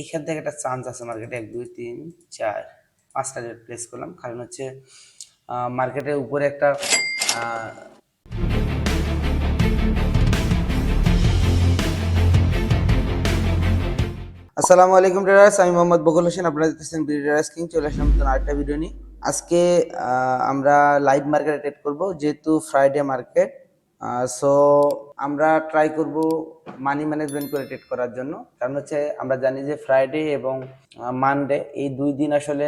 এইখান থেকে একটা চান্স আছে মার্কেটে। এক, দুই, তিন, চার, পাঁচটা রেট প্লেস করলাম। কারণ হচ্ছে মার্কেটের উপরে একটা আসসালামু আলাইকুম ট্রেডার্স আমি মোহাম্মদ বকুল হোসেন। আপনারা দেখতেছেন বিডি কিং চলে আসলাম নতুন আরেকটা ভিডিও নিয়ে। আজকে আমরা লাইভ মার্কেটে ট্রেড করব। যেহেতু ফ্রাইডে মার্কেট সো আমরা ট্রাই করব মানি ম্যানেজমেন্ট করে ট্রেড করার জন্য। কারণ হচ্ছে, আমরা জানি যে ফ্রাইডে এবং মানডে এই দুই দিন আসলে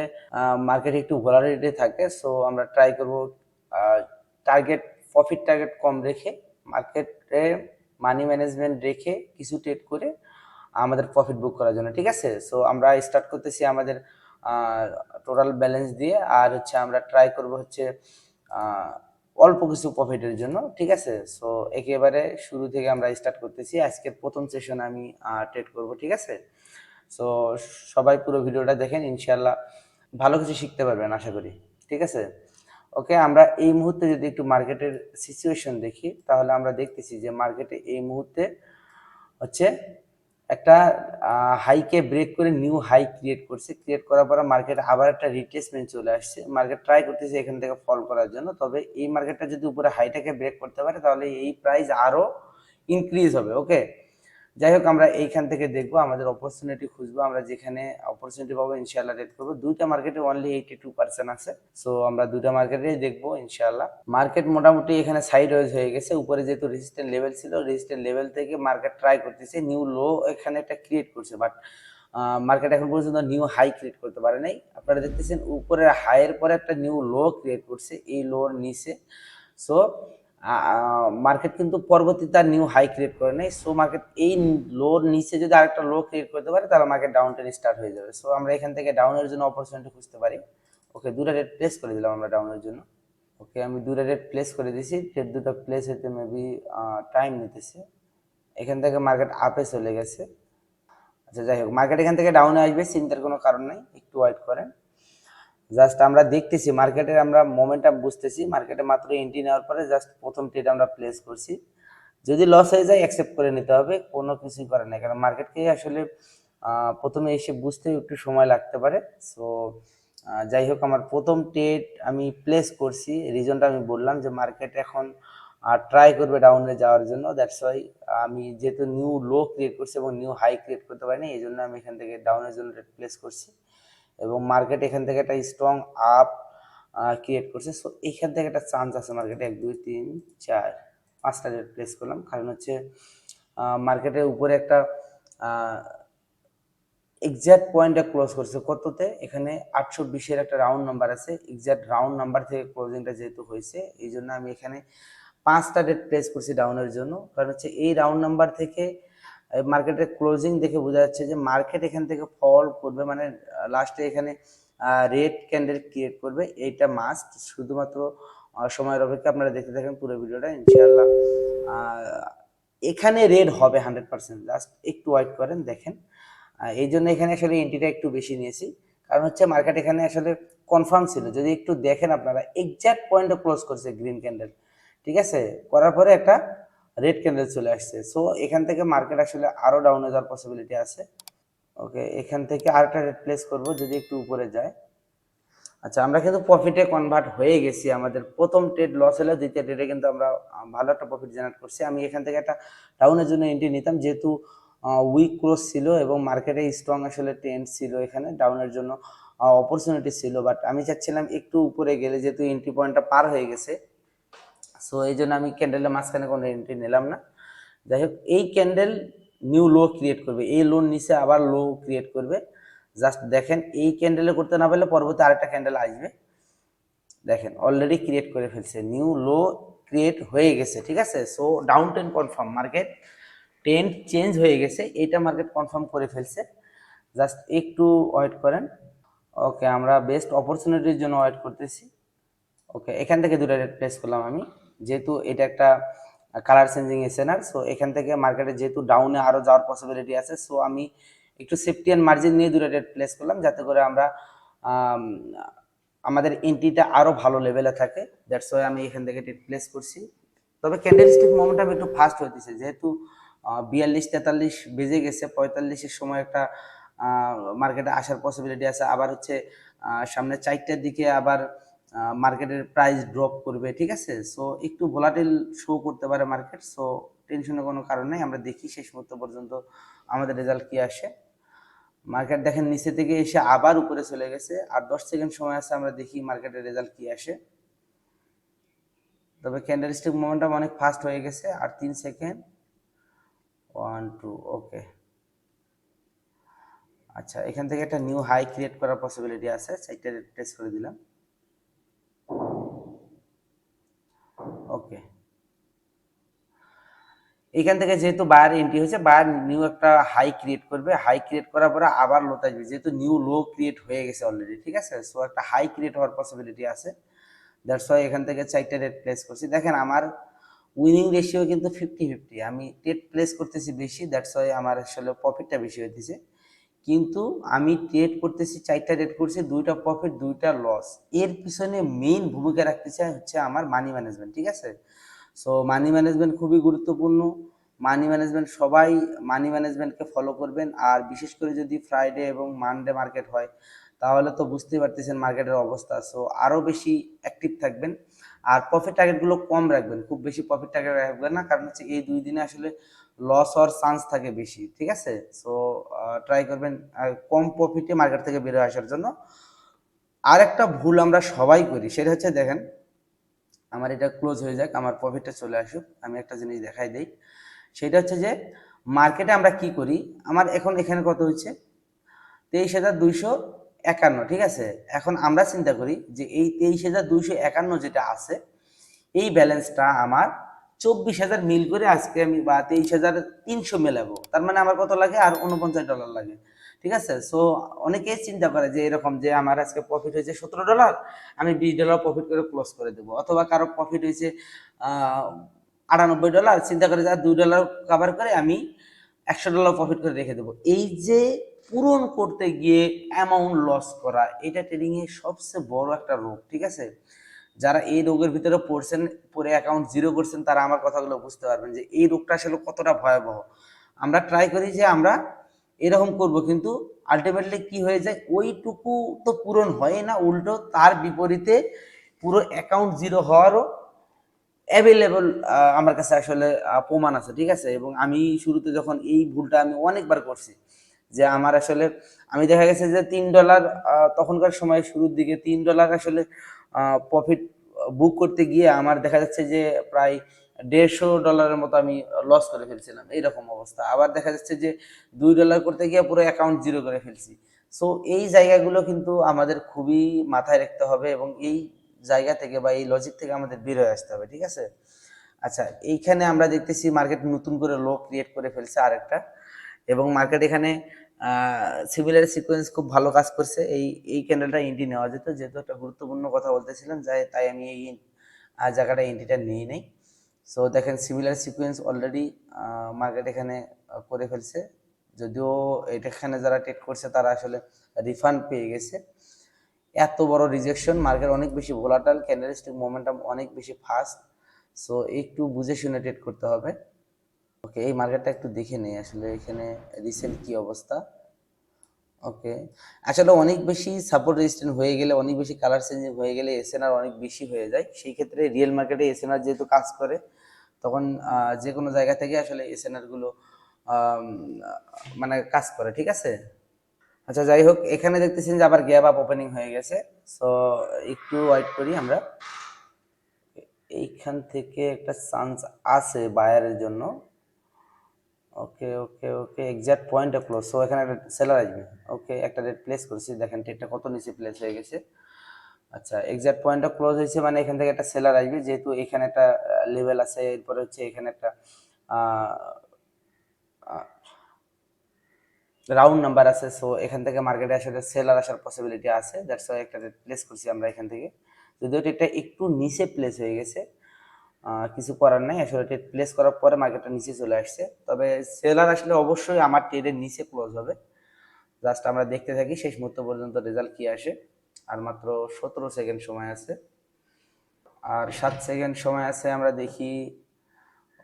মার্কেট একটু ভোলারিটি থাকে। সো আমরা ট্রাই করব টার্গেট প্রফিট টার্গেট কম রেখে মার্কেটে মানি ম্যানেজমেন্ট রেখে কিছু ট্রেড করে, আমাদের প্রফিট বুক করার জন্য, ঠিক আছে? সো আমরা স্টার্ট করতেছি আমাদের টোটাল ব্যালেন্স দিয়ে। আর হচ্ছে, আমরা ট্রাই করব হচ্ছে অল্প কিছু প্রফিটের জন্য, ঠিক আছে? সো একেবারে শুরু থেকে আমরা স্টার্ট করতেছি। আজকের প্রথম সেশন আমি ট্রেড করব, ঠিক আছে? সো সবাই পুরো ভিডিওটা দেখেন ইনশাল্লাহ ভালো কিছু শিখতে পারবেন, আশা করি, ঠিক আছে? ওকে আমরা এই মুহূর্তে যদি একটু মার্কেটের সিচুয়েশন দেখি, তাহলে আমরা দেখতেছি যে মার্কেটে এই মুহূর্তে হচ্ছে একটা হাইকে ব্রেক করে নিউ হাই ক্রিয়েট করছে। ক্রিয়েট করার পরে মার্কেট আবার একটা রিপ্লেসমেন্ট চলে আসছে। মার্কেট ট্রাই করতেছে এখান থেকে ফল করার জন্য। তবে এই মার্কেটটা যদি উপরে হাইটাকে ব্রেক করতে পারে, তাহলে এই প্রাইস আরও ইনক্রিজ হবে ওকে যাই হোক আমরা এইখান থেকে দেখব, আমাদের অপরচুনিটি খুঁজবো, আমরা যেখানে অপরচুনিটি পাবো ইনশাল্লাহ রেড করব। দুইটা মার্কেটে অনলি এইটি টু পার্সেন্ট আছে। সো আমরা দুইটা মার্কেটেই দেখব ইনশাল্লাহ মার্কেট মোটামুটি এখানে সাইড ওয়েজ হয়ে গেছে। উপরে যেহেতু রেজিস্ট্যান্ট লেভেল ছিল রেজিস্ট্যান্ট লেভেল থেকে মার্কেট ট্রাই করতেছে। নিউ লো এখানে একটা ক্রিয়েট করছে বাট মার্কেট এখন পর্যন্ত নিউ হাই ক্রিয়েট করতে পারে নাই। আপনারা দেখতেছেন, উপরে হাইয়ের পরে একটা নিউ লো ক্রিয়েট করছে, এই লোর নিচে। সো মার্কেট কিন্তু পরবর্তী তার নিউ হাই ক্রিয়েট করে নেই সো মার্কেট এই লোর নিচে যদি আরেকটা লো ক্রিয়েট করতে পারে, তাহলে মার্কেট ডাউন ট্রেন স্টার্ট হয়ে যাবে। সো আমরা এখান থেকে ডাউনের জন্য অপরচুনিটি খুঁজতে পারি। ওকে দুটা রেট প্লেস করে দিলাম আমরা ডাউনের জন্য। ওকে আমি দুটা রেট প্লেস করে দিয়েছি রেট দুটো প্লেস হতে মেবি টাইম নিতেছে। এখান থেকে মার্কেট আপে চলে গেছে। আচ্ছা যাই হোক মার্কেট এখান থেকে ডাউনে আসবে, চিন্তার কোনো কারণ নাই। একটু ওয়েট করেন। জাস্ট আমরা দেখতেছি মার্কেটে আমরা মোমেন্টাম বুঝতেছি মার্কেটে মাত্র এন্ট্রি নেওয়ার পরে জাস্ট প্রথম ট্রেড আমরা প্লেস করছি। যদি লস হয়ে যায় অ্যাকসেপ্ট করে নিতে হবে, কোনো কিছুই করে না কারণ মার্কেটকে আসলে প্রথমে এসে বুঝতে একটু সময় লাগতে পারে। সো যাই হোক, আমার প্রথম ট্রেড আমি প্লেস করছি রিজনটা আমি বললাম যে মার্কেট এখন ট্রাই করবে ডাউনে যাওয়ার জন্য। দ্যাটস ওয়াই আমি যেহেতু নিউ লো ক্রিয়েট করছি এবং নিউ হাই ক্রিয়েট করতে পারিনি, এই জন্য আমি এখান থেকে ডাউনের জন্য প্লেস করছি। এবং মার্কেট এখান থেকে একটা স্ট্রং আপ ক্রিয়েট করছে। সো এখান থেকে একটা চান্স আছে মার্কেটে এক, দুই, তিন, চার, পাঁচটা রেট প্লেস করলাম। কারণ হচ্ছে মার্কেটের উপরে একটা এক্সাক্ট পয়েন্টটা ক্লোজ করছে কততে? এখানে আটশো বিশের একটা রাউন্ড নাম্বার আছে। এক্সাক্ট রাউন্ড নাম্বার থেকে ক্লোজিংটা যেহেতু হয়েছে এই জন্য আমি এখানে পাঁচটা ডেট প্লেস করছি ডাউনের জন্য। কারণ হচ্ছে, এই রাউন্ড নাম্বার থেকে মার্কেটের ক্লোজিং দেখে বোঝা যাচ্ছে যে মার্কেট এখান থেকে ফল করবে মানে লাস্টে এখানে রেড ক্যান্ডেল ক্রিয়েট করবে। এইটা মাস্ট শুধুমাত্র সময়ের অপেক্ষা। আপনারা দেখতে থাকেন পুরো ভিডিওটা ইনশাআল্লাহ। আহ, এখানে রেড হবে হান্ড্রেড পার্সেন্ট জাস্ট একটু ওয়েট করেন দেখেন। এই জন্য এখানে আসলে এন্ট্রিটা একটু বেশি নিয়েছি। কারণ হচ্ছে মার্কেট এখানে আসলে কনফার্ম ছিল। যদি একটু দেখেন আপনারা এক্সাক্ট পয়েন্টে ক্লোজ করছে গ্রিন ক্যান্ডেল ঠিক আছে? করার পরে একটা রেড ক্যান্ডেল চলে আসছে। সো এখান থেকে মার্কেট আসলে আরও ডাউনে যাওয়ার পসিবিলিটি আছে। ওকে এখান থেকে আরেকটা রেড প্লেস করব যদি একটু উপরে যায়। আচ্ছা আমরা কিন্তু প্রফিটে কনভার্ট হয়ে গেছি। আমাদের প্রথম ট্রেড লস হলে, দ্বিতীয় ট্রেডে কিন্তু আমরা ভালো একটা প্রফিট জেনারেট করছি। আমি এখান থেকে একটা ডাউনের জন্য এন্ট্রি নিতাম, যেহেতু উইক ক্লোজ ছিল এবং মার্কেটে স্ট্রং আসলে ট্রেন্ড ছিল এখানে ডাউনের জন্য অপরচুনিটি ছিল। বাট আমি চাচ্ছিলাম একটু উপরে গেলে, যেহেতু এন্ট্রি পয়েন্টটা পার হয়ে গেছে সো এই জন্য আমি ক্যান্ডেলের মাঝখানে কোনো এন্ট্রি নিলাম না। যাই হোক, এই ক্যান্ডেল নিউ লো ক্রিয়েট করবে। এই লোন নিচে আবার লো ক্রিয়েট করবে। জাস্ট দেখেন, এই ক্যান্ডেলে করতে না পারলে পরবর্তী আরেকটা ক্যান্ডেল আসবে। দেখেন অলরেডি ক্রিয়েট করে ফেলছে। নিউ লো ক্রিয়েট হয়ে গেছে, ঠিক আছে? So down ten confirm market trend change হয়ে গেছে। এইটা মার্কেট কনফার্ম করে ফেলছে। জাস্ট একটু ওয়েট করেন। ওকে আমরা বেস্ট অপরচুনিটির জন্য ওয়েট করতেছি। ওকে এখান থেকে দুটো রেট প্লেস করলাম আমি। যেহেতু এটা একটা কালার চেঞ্জিং এসেনার সো এখান থেকে মার্কেটে যেহেতু ডাউনে আরও যাওয়ার পসিবিলিটি আছে সো আমি একটু সেফটি অ্যান্ড মার্জিন নিয়ে দুটো রেট প্লেস করলাম, যাতে করে আমরা আমাদের এন্ট্রিটা আরও ভালো লেভেলে থাকে। দ্যাটস ওয়াই আমি এখান থেকে রেট প্লেস করছি। তবে ক্যান্ডেল ক্যান্ডেলস্টিক মোমেন্টাম একটু ফাস্ট হইতেছে, যেহেতু বিয়াল্লিশ, তেতাল্লিশ বেজে গেছে পঁয়তাল্লিশের সময় একটা মার্কেটে আসার পসিবিলিটি আছে। আবার হচ্ছে সামনে চারটার দিকে আবার মার্কেটের প্রাইস ড্রপ করবে, ঠিক আছে? সো একটু ভোলাটিল শো করতে পারে মার্কেট সো টেনশনের কোনো কারণ নেই। আমরা দেখি শেষ মুহূর্ত পর্যন্ত আমাদের রেজাল্ট কী আসে। মার্কেট দেখেন, নিচে থেকে এসে আবার উপরে চলে গেছে, আর দশ সেকেন্ড সময় আছে, আমরা দেখি মার্কেটের রেজাল্ট কী আসে। তবে ক্যান্ডেলস্টিক মোমেন্টাম অনেক ফাস্ট হয়ে গেছে, আর তিন সেকেন্ড ওয়ান টু ওকে আচ্ছা এখান থেকে একটা নিউ হাই ক্রিয়েট করার পসিবিলিটি আছে, চারটে টেস্ট করে দিলাম। ওকে। এখান থেকে যেহেতু বায়ার এন্ট্রি হয়েছে, বায়ার নিউ একটা হাই ক্রিয়েট করবে। হাই ক্রিয়েট করার পরে আবার লোতে আসবে। যেহেতু নিউ লো ক্রিয়েট হয়ে গেছে অলরেডি ঠিক আছে? সো একটা হাই ক্রিয়েট হওয়ার পসিবিলিটি আছে। দ্যাটস ওয়াই এখান থেকে চারটে রেট প্লেস করছি। দেখেন, আমার উইনিং রেশিও কিন্তু ফিফটি ফিফটি আমি টেট প্লেস করতেছি বেশি দ্যাটস ওয়াই আমার আসলে প্রফিটটা বেশি হইতেছে। কিন্তু আমি ট্রেড করতেছি, চারটা রেট করছি, দুইটা প্রফিট দুইটা লস এর পিছনে মেইন ভূমিকা রাখতে চাই হচ্ছে আমার মানি ম্যানেজমেন্ট ঠিক আছে? সো মানি ম্যানেজমেন্ট খুবই গুরুত্বপূর্ণ। মানি ম্যানেজমেন্ট সবাই মানি ম্যানেজমেন্টকে ফলো করবেন। আর বিশেষ করে যদি ফ্রাইডে এবং মানডে মার্কেট হয়, তাহলে তো বুঝতেই পারতেছেন মার্কেটের অবস্থা। সো আরও বেশি অ্যাক্টিভ থাকবেন। আর প্রফিট টার্গেটগুলো কম রাখবেন। খুব বেশি প্রফিট টার্গেট রাখবেন না, কারণ হচ্ছে এই দুই দিনে আসলে লস হওয়ার চান্স থাকে বেশি, ঠিক আছে? সো ট্রাই করবেন কম প্রফিটে মার্কেট থেকে বেরোয় আসার জন্য। আর একটা ভুল আমরা সবাই করি, সেটা হচ্ছে দেখেন, আমার এটা ক্লোজ হয়ে যাক, আমার প্রফিটটা চলে আসুক, আমি একটা জিনিস দেখাই দিই। সেটা হচ্ছে যে মার্কেটে আমরা কি করি? আমার এখন এখানে কত হচ্ছে তেইশ হাজার দুইশো একান্ন, ঠিক আছে? এখন আমরা চিন্তা করি যে, এই তেইশ হাজার দুইশো একান্ন যেটা আছে, এই ব্যালেন্সটা আমার চব্বিশ হাজার মিল করে আজকে আমি বা তেইশ হাজার তিনশো মেলাবো। তার মানে আমার কত লাগে? আর উনপঞ্চাশ ডলার লাগে। ঠিক আছে? সো অনেকেই চিন্তা করে যে এরকম যে আমার আজকে প্রফিট হয়েছে সতেরো ডলার, আমি বিশ ডলার প্রফিট করে ক্লোজ করে দেবো। অথবা কারও প্রফিট হয়েছে আটানব্বই ডলার, চিন্তা করে যে দুই ডলার কাভার করে আমি একশো ডলার প্রফিট করে রেখে দেবো। এই যে পূরণ করতে গিয়ে অ্যামাউন্ট লস করা, এটা ট্রেডিং এর সবচেয়ে বড় একটা রোগ। ঠিক আছে? যারা এই রোগের ভিতরে পড়ছেন পরে অ্যাকাউন্ট জিরো করছেন, তারা আমার কথাগুলো বুঝতে পারবেন যে এই রোগটা আসলে কতটা ভয়াবহ। আমরা ট্রাই করি যে আমরা এরকম করব, কিন্তু আলটিমেটলি কি হয়ে যায়, ওইটুকু তো পূরণ হয় না, উল্টো তার বিপরীতে পুরো অ্যাকাউন্ট জিরো হওয়ারও অ্যাভেলেবল আমার কাছে আসলে প্রমাণ আছে, ঠিক আছে? এবং আমি শুরুতে যখন এই ভুলটা আমি অনেকবার করছি, যে আমার আসলে, আমি দেখা গেছে যে তিন ডলার তখনকার সময় শুরুর দিকে তিন ডলার আসলে প্রফিট বুক করতে গিয়ে আমার দেখা যাচ্ছে যে প্রায় দেড়শো ডলারের মতো আমি লস করে ফেলছিলাম। এইরকম অবস্থা। আবার দেখা যাচ্ছে যে দুই ডলার করতে গিয়ে পুরো অ্যাকাউন্ট জিরো করে ফেলছি। সো এই জায়গাগুলো কিন্তু আমাদের খুবই মাথায় রাখতে হবে এবং এই জায়গা থেকে বা এই লজিক থেকে আমাদের বের হয়ে আসতে হবে, ঠিক আছে? আচ্ছা এইখানে আমরা দেখতেছি মার্কেট নতুন করে লো ক্রিয়েট করে ফেলছে আরেকটা। এবং মার্কেট এখানে সিমিলার সিকোয়েন্স খুব ভালো কাজ করছে। এই এই ক্যান্ডেলটা এন্ট্রি নেওয়া যেত, যেহেতু একটা গুরুত্বপূর্ণ কথা বলতেছিলাম, যাই, তাই আমি এই জায়গাটা এন্ট্রিটা নিই নাই। সো দেখেন সিমিলার সিকোয়েন্স অলরেডি মার্কেট এখানে করে ফেলছে। যদিও এটা এখানে যারা ট্রেড করছে, তারা আসলে রিফান্ড পেয়ে গেছে। এত বড় রিজেকশন মার্কেট অনেক বেশি ভোলাটাল ক্যান্ডেলস্টিক মোমেন্টাম অনেক বেশি ফাস্ট সো একটু বুঝে শুনে ট্রেড করতে হবে। ওকে এই মার্কেটটা একটু দেখে নেই। আসলে এখানে রিসেন্ট কি অবস্থা? ওকে আসলে অনেক বেশি সাপোর্ট রেজিস্ট্যান্ট হয়ে গেলে অনেক বেশি কালার চেঞ্জিং হয়ে গেলে এসএনআর অনেক বেশি হয়ে যায়। সেই ক্ষেত্রে রিয়েল মার্কেটে এসএনআর যেহেতু কাজ করে তখন যে কোনো জায়গা থেকে আসলে এসএনআরগুলো আম, মানে কাজ করে ঠিক আছে? আচ্ছা যাই হোক এখানে দেখতেছেন যে আবার গ্যাপ আপ ওপেনিং হয়ে গেছে। সো একটু ওয়েট করি আমরা। এইখান থেকে একটা চান্স আছে বায়ারের জন্য। Okay okay okay exact point close so এখানে একটা সেলার আসবে। ওকে একটা রেট প্লেস করেছি। দেখেন রেটটা কত নিচে প্লেস হয়ে গেছে। আচ্ছা এক্সাক্ট পয়েন্টটা ক্লোজ হয়েছে মানে এখান থেকে একটা সেলার আসবে। যেহেতু এখানে একটা লেভেল আছে, এরপরে হচ্ছে এখানে একটা রাউন্ড নাম্বার আছে। সো এখান থেকে মার্কেটে আসলে সেলার আসার পসিবিলিটি আছে। দ্যাটস ওয়াই একটা প্লেস করছি আমরা এখান থেকে। যদিও এটা একটু নিচে প্লেস হয়ে গেছে কিছু করার নাই। আসলে ট্রেড প্লেস করার পরে মার্কেটটা নিচে চলে আসছে। তবে সেলার আসলে অবশ্যই আমার ট্রেডের নিচে ক্লোজ হবে। জাস্ট আমরা দেখতে থাকি, শেষ মুহূর্ত পর্যন্ত রেজাল্ট কি আসে। আর মাত্র সতেরো সেকেন্ড সময় আছে। আর সাত সেকেন্ড সময় আছে, আমরা দেখি।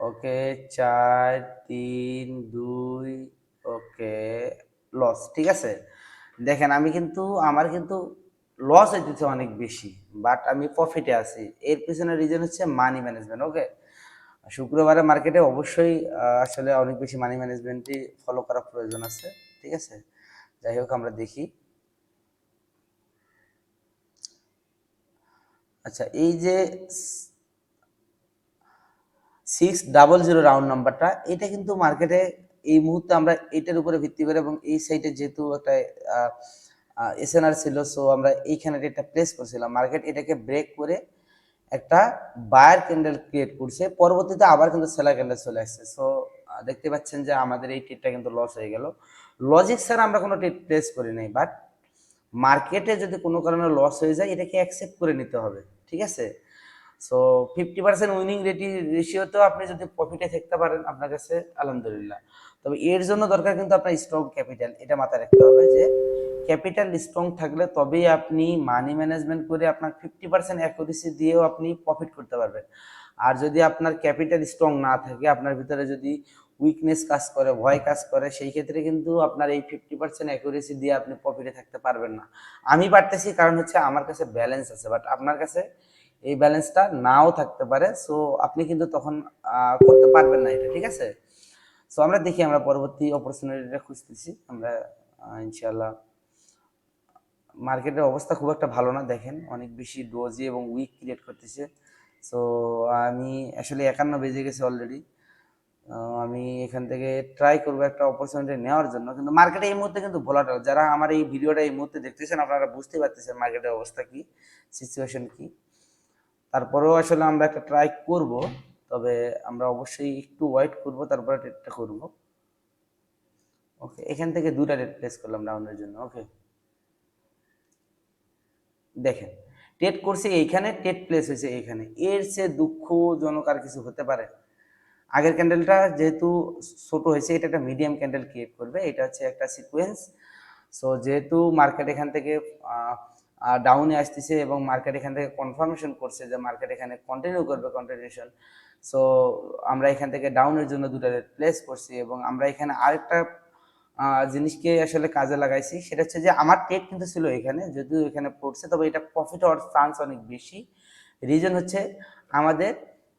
ওকে, চার, তিন, দুই, ওকে লস ঠিক আছে? দেখেন, আমি কিন্তু, আমার কিন্তু লস হইতেছে অনেক বেশি বাট আমি প্রফিটে আছি। এর পিছনে রিজন হচ্ছে মানি ম্যানেজমেন্ট ওকে শুক্রবারে মার্কেটে অবশ্যই আসলে অনেক বেশি মানি ম্যানেজমেন্টই ফলো করা প্রয়োজন আছে, ঠিক আছে? যাই হোক, আমরা দেখি। আচ্ছা এই যে সিক্স ডাবল জিরো রাউন্ড নাম্বারটা এটা কিন্তু মার্কেটে এই মুহূর্তে আমরা এটার উপরে ভিত্তি করে এবং এই সাইডে যেহেতু একটা এসএনআর ছিল সো আমরা এইখানে এটা প্লেস করছিলাম। মার্কেট এটাকে ব্রেক করে একটা বায়ার ক্যান্ডেল ক্রিয়েট করছে। পরবর্তীতে আবার কিন্তু সেলার ক্যান্ডেল চলে আসছে। সো দেখতে পাচ্ছেন যে আমাদের এই ট্রেডটা কিন্তু লস হয়ে গেল। লজিক স্যার আমরা কোনো ট্রেড প্লেস করি নাই বাট মার্কেটে যদি কোনো কারণে লস হয়ে যায়, এটাকে অ্যাকসেপ্ট করে নিতে হবে, ঠিক আছে? So fifty percent winning ratio রেশিওতেও আপনি যদি প্রফিটে থাকতে পারেন, আপনার কাছে আলহামদুলিল্লাহ। তবে এর জন্য দরকার কিন্তু আপনার স্ট্রং ক্যাপিটাল এটা মাথায় রাখতে হবে যে ক্যাপিটাল স্ট্রং থাকলে তবেই আপনি মানি ম্যানেজমেন্ট করে আপনার ফিফটি পার্সেন্ট অ্যাকুরেসি দিয়েও আপনি প্রফিট করতে পারবেন। আর যদি আপনার ক্যাপিটাল স্ট্রং না থাকে, আপনার ভিতরে যদি উইকনেস কাজ করে, ভয় কাজ করে, সেই ক্ষেত্রে কিন্তু আপনার এই ফিফটি পার্সেন্ট অ্যাকুরেসি দিয়ে আপনি প্রফিটে থাকতে পারবেন না। আমি পারতেছি, কারণ হচ্ছে আমার কাছে ব্যালেন্স আছে বাট আপনার কাছে এই ব্যালেন্সটা নাও থাকতে পারে সো আপনি কিন্তু তখন করতে পারবেন না এটা, ঠিক আছে? সো আমরা দেখি, আমরা পরবর্তী অপরচুনিটিটা খুঁজতেছি, আমরা ইনশাল্লাহ মার্কেটের অবস্থা খুব একটা ভালো না, দেখেন। অনেক বেশি ডোজি এবং উইক ক্রিয়েট করতেছে। সো আমি আসলে একান্ন বেজে গেছে অলরেডি আমি এখান থেকে ট্রাই করব একটা অপরচুনিটি নেওয়ার জন্য। কিন্তু মার্কেটে এই মুহূর্তে কিন্তু ভোলাটাল যারা আমার এই ভিডিওটা এই মুহূর্তে দেখতেছেন, আপনারা বুঝতে পারতেছেন মার্কেটের অবস্থা কি সিচুয়েশন কি। তারপরেও আসলে আমরা একটা ট্রাই করব, তবে আমরা অবশ্যই একটু ওয়েট করব, তারপরে ট্রেডটা করব। ওকে এখান থেকে দুটা রেট প্লেস করলাম ডাউনের জন্য। ওকে দেখেন টেট করছে এইখানে টেট প্লেস হয়েছে এইখানে। এর সে দুঃখজনক আর কিছু হতে পারে। আগের ক্যান্ডেলটা যেহেতু ছোট হয়েছে, এটা একটা মিডিয়াম ক্যান্ডেল ক্রিয়েট করবে, এটা হচ্ছে একটা সিকোয়েন্স সো যেহেতু মার্কেট এখান থেকে ডাউনে আসতেছে এবং মার্কেট এখান থেকে কনফার্মেশন করছে যে মার্কেট এখানে কন্টিনিউ করবে কন্টিনিউশন সো আমরা এখান থেকে ডাউনের জন্য দুটো রেট প্লেস করছি এবং আমরা এখানে আরেকটা জিনিসকে আসলে কাজে লাগাইছি। সেটা হচ্ছে যে আমার টেট কিন্তু ছিল এখানে, যদিও এখানে পড়ছে, তবে এটা প্রফিট হওয়ার চান্স অনেক বেশি। রিজন হচ্ছে আমাদের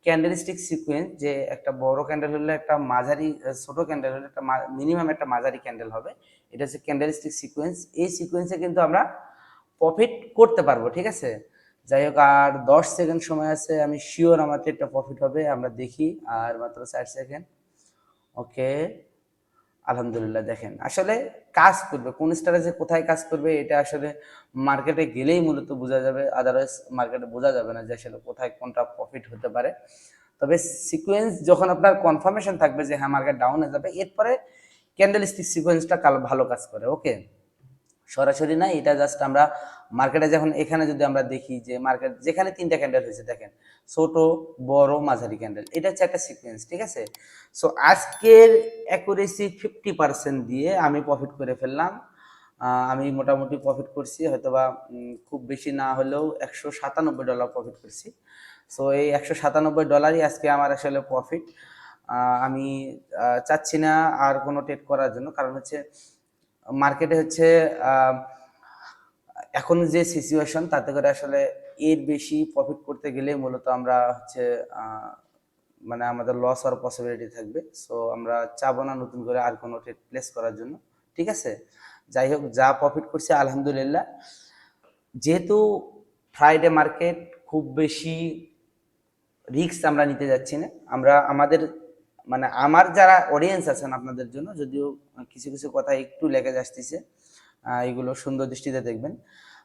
ক্যান্ডেলস্টিক সিকোয়েন্স যে একটা বড় ক্যান্ডেল হলে একটা মাঝারি ছোট ক্যান্ডেল হলে একটা মিনিমাম একটা মাঝারি ক্যান্ডেল হবে। এটা হচ্ছে ক্যান্ডেলস্টিক সিকোয়েন্স এই সিকোয়েন্সে কিন্তু আমরা প্রফিট করতে পারব, ঠিক আছে? যাই হোক, আর দশ সেকেন্ড সময় আছে, আমি শিওর আমার ট্রেডটা প্রফিট হবে, আমরা দেখি, আর মাত্র ষাট সেকেন্ড ওকে আলহামদুলিল্লাহ, দেখেন। আসলে কাজ করবে, কোন স্ট্র্যাটেজি কোথায় কাজ করবে, এটা আসলে মার্কেটে গেলেই মূলত বোঝা যাবে আদারওয়াইজ মার্কেটে বোঝা যাবে না যে আসলে কোথায় কোনটা প্রফিট হতে পারে। তবে সিকুয়েন্স যখন আপনার কনফার্মেশন থাকবে যে হ্যাঁ মার্কেট ডাউনে যাবে, এরপরে ক্যান্ডেল স্টিক সিকোয়েন্সটা ভালো কাজ করে ওকে সরাসরি না, এটা জাস্ট আমরা মার্কেটে যখন এখানে যদি আমরা দেখি যে মার্কেট যেখানে তিনটা ক্যান্ডেল হয়েছে, দেখেন, ছোট, বড়, মাঝারি ক্যান্ডেল এটা হচ্ছে একটা সিকোয়েন্স ঠিক আছে? সো আজকের অ্যাকুরেসি ফিফটি পার্সেন্ট দিয়ে আমি প্রফিট করে ফেললাম। আমি মোটামুটি প্রফিট করছি, হয়তোবা খুব বেশি না হলেও একশো সাতানব্বই ডলার প্রফিট করছি। সো এই একশো সাতানব্বই ডলারই আজকে আমার আসলে প্রফিট আমি চাচ্ছি না আর কোনো ট্রেড করার জন্য, কারণ হচ্ছে মার্কেটে হচ্ছে এখন যে সিচুয়েশন তাতে করে আসলে এর বেশি প্রফিট করতে গেলে মূলত আমরা হচ্ছে মানে আমাদের লস হওয়ার পসিবিলিটি থাকবে। সো আমরা চাবো না নতুন করে আর কোনো ট্রেড প্লেস করার জন্য। ঠিক আছে? যাই হোক, যা প্রফিট করছে, আলহামদুলিল্লাহ। যেহেতু ফ্রাইডে মার্কেট খুব বেশি রিস্ক আমরা নিতে যাচ্ছি না, আমরা আমাদের মানে আমার যারা অডিয়েন্স আছেন আপনাদের জন্য, যদিও কিছু কিছু কথা একটু লেগে আসতেছে এগুলো সুন্দর দৃষ্টিতে দেখবেন।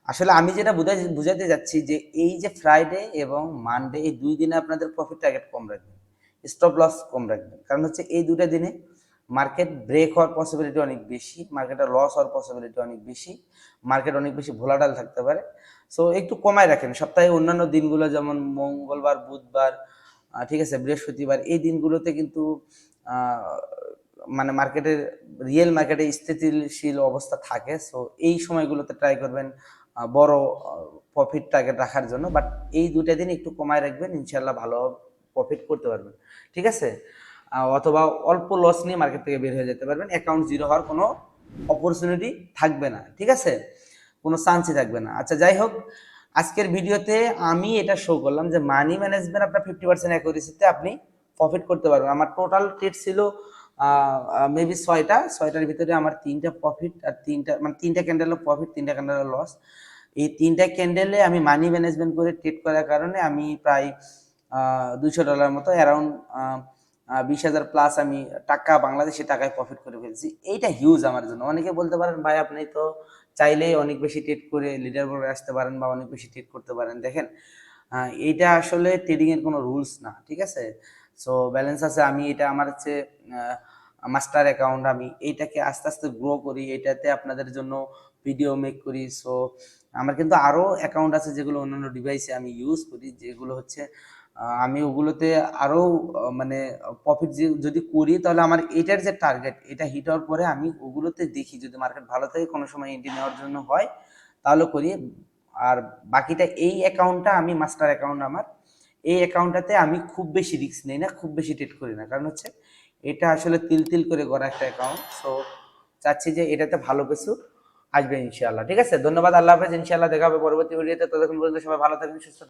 আসলে আমি যেটা বুঝাই বুঝাতে যাচ্ছি যে এই যে ফ্রাইডে এবং মানডে এই দুই দিনে আপনাদের প্রফিট টার্গেট কম রাখবেন স্টপ লস কম রাখবেন। কারণ হচ্ছে এই দুটা দিনে মার্কেট ব্রেক হওয়ার পসিবিলিটি অনেক বেশি মার্কেটে লস হওয়ার পসিবিলিটি অনেক বেশি মার্কেট অনেক বেশি ভোলাডাল থাকতে পারে। সো একটু কমায় রাখেন। সপ্তাহে অন্যান্য দিনগুলো যেমন মঙ্গলবার, বুধবার ঠিক আছে, বৃহস্পতিবার এই দিনগুলোতে কিন্তু মানে মার্কেটের, রিয়েল মার্কেটে স্থিতিশীল অবস্থা থাকে। সো এই সময়গুলোতে ট্রাই করবেন বড় প্রফিট টার্গেট রাখার জন্য। বাট এই দুটা দিন একটু কমায় রাখবেন ইনশাল্লাহ ভালো প্রফিট করতে পারবেন। ঠিক আছে? অথবা অল্প লস নিয়ে মার্কেট থেকে বের হয়ে যেতে পারবেন। অ্যাকাউন্ট জিরো হওয়ার কোনো অপরচুনিটি থাকবে না। ঠিক আছে? কোনো চান্সই থাকবে না। আচ্ছা যাই হোক আজকের ভিডিওতে আমি এটা শো করলাম যে মানি ম্যানেজমেন্ট আপনার ফিফটি পার্সেন্ট অ্যাকুরেসিতে আপনি প্রফিট করতে পারবেন। আমার টোটাল ট্রেড ছিল মেবি ছয়টা, ছয়টার ভিতরে আমার তিনটা প্রফিট আর তিনটা মানে তিনটা ক্যান্ডেলের প্রফিট তিনটা ক্যান্ডেলের লস এই তিনটা ক্যান্ডেলে আমি মানি ম্যানেজমেন্ট করে ট্রেড করার কারণে আমি প্রায় দুইশো ডলার মতো অ্যারাউন্ড বিশ হাজার প্লাস আমি টাকা, বাংলাদেশি টাকায় প্রফিট করে ফেলছি। এইটা হিউজ আমার জন্য। অনেকে বলতে পারেন, ভাই, আপনি তো চাইলেই অনেক বেশি ট্রেড করে লিডার বোর্ডে আসতে পারেন বা অনেক বেশি ট্রেড করতে পারেন। দেখেন এইটা আসলে ট্রেডিং এর কোনো রুলস না, ঠিক আছে? সো ব্যালেন্স আছে, আমি এটা আমার হচ্ছে মাস্টার অ্যাকাউন্ট আমি এইটাকে আস্তে আস্তে গ্রো করি, এটাতে আপনাদের জন্য ভিডিও মেক করি। সো আমার কিন্তু আরও অ্যাকাউন্ট আছে যেগুলো অন্যান্য ডিভাইসে আমি ইউজ করি, যেগুলো হচ্ছে আমি ওগুলোতে আরও মানে প্রফিট যদি করি তাহলে আমার এটার যে টার্গেট এটা হিট হওয়ার পরে আমি ওগুলোতে দেখি যদি মার্কেট ভালো থাকে, কোনো সময় এন্ট্রি নেওয়ার জন্য হয়, তাহলে করি। আর বাকিটা এই অ্যাকাউন্টটা আমি মাস্টার অ্যাকাউন্ট আমার, এই অ্যাকাউন্টটাতে আমি খুব বেশি রিস্ক নেই না, খুব বেশি ট্রেড করি না। কারণ হচ্ছে, এটা আসলে তিল তিল করে করা একটা অ্যাকাউন্ট সো চাচ্ছি যে এটাতে ভালো কিছু আসবে ইনশাআল্লাহ। ঠিক আছে? ধন্যবাদ। আল্লাহ হাফেজ। ইনশাআল্লাহ দেখা হবে পরবর্তী ভিডিওতে। ততক্ষণ পর্যন্ত সবাই ভালো থাকবেন, সুস্থ।